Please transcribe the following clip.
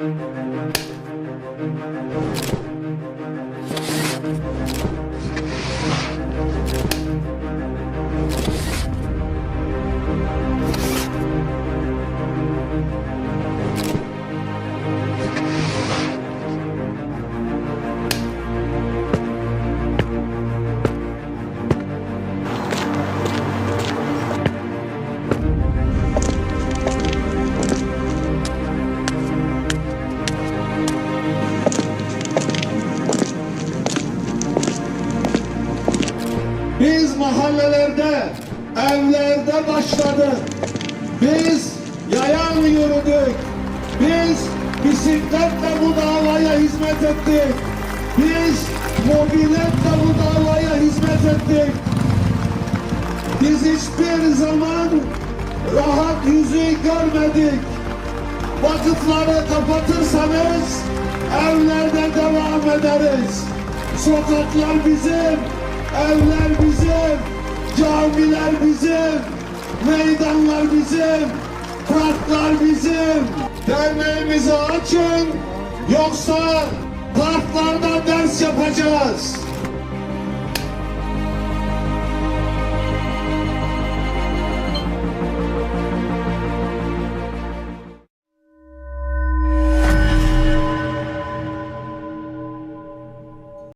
Thank you. Biz mahallelerde, evlerde başladık. Biz yayan yürüdük. Biz bisikletle bu davaya hizmet ettik. Biz mobiletle bu davaya hizmet ettik. Biz hiçbir zaman rahat yüzü görmedik. Vakıfları kapatırsanız evlerde devam ederiz. Sokaklar bizim, evler bizim, camiler bizim, meydanlar bizim, parklar bizim. Derneğimizi açın, yoksa parklarda ders yapacağız.